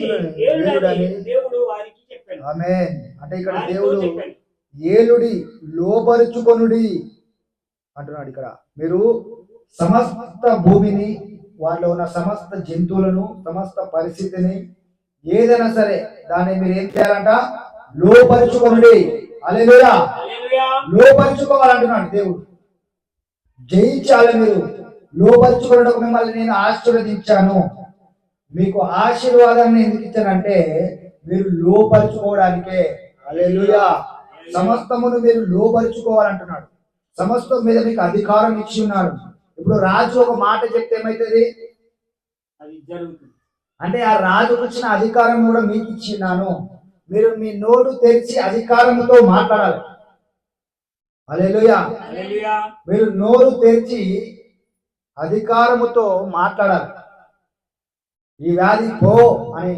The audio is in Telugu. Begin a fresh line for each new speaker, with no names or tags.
ఏలుడని
దేవుడు వారికి చెప్పాను
ఆమె అంటే ఇక్కడ దేవుడు. ఏలుడి లోపరుచుకొనుడి అంటున్నాడు ఇక్కడ. మీరు సమస్త భూమిని వారిలో ఉన్న సమస్త జంతువులను సమస్త పరిస్థితిని ఏదైనా సరే దాన్ని మీరు ఏం చేయాలంట? లోపరుచుకొనుడి అలెలుయా. లోపరుచుకోవాలంటున్నాడు దేవుడు. జయించాలి మీరు. లోపరుచుకోవడానికి మిమ్మల్ని నేను ఆశీర్వదించాను. మీకు ఆశీర్వాదాన్ని ఎందుకు ఇచ్చానంటే మీరు లోపరుచుకోవడానికే. అలెలుయా సమస్తమును మీరు లోపరుచుకోవాలంటున్నాడు. సమస్తం మీద మీకు అధికారం ఇచ్చి ఉన్నాడు ఇప్పుడు రాజు ఒక మాట చెప్తే ఏమవుతుంది
అది జరుగుతుంది.
అంటే ఆ రాజుకు ఇచ్చిన అధికారం కూడా మీకు ఇచ్చిన్నాను మీరు మీ నోరు తెరిచి అధికారంతో మాట్లాడాలి. అలెలుయా. మీరు నోరు తెరిచి అధికారముతో మాట్లాడాలి. ఈ వ్యాధి పో అని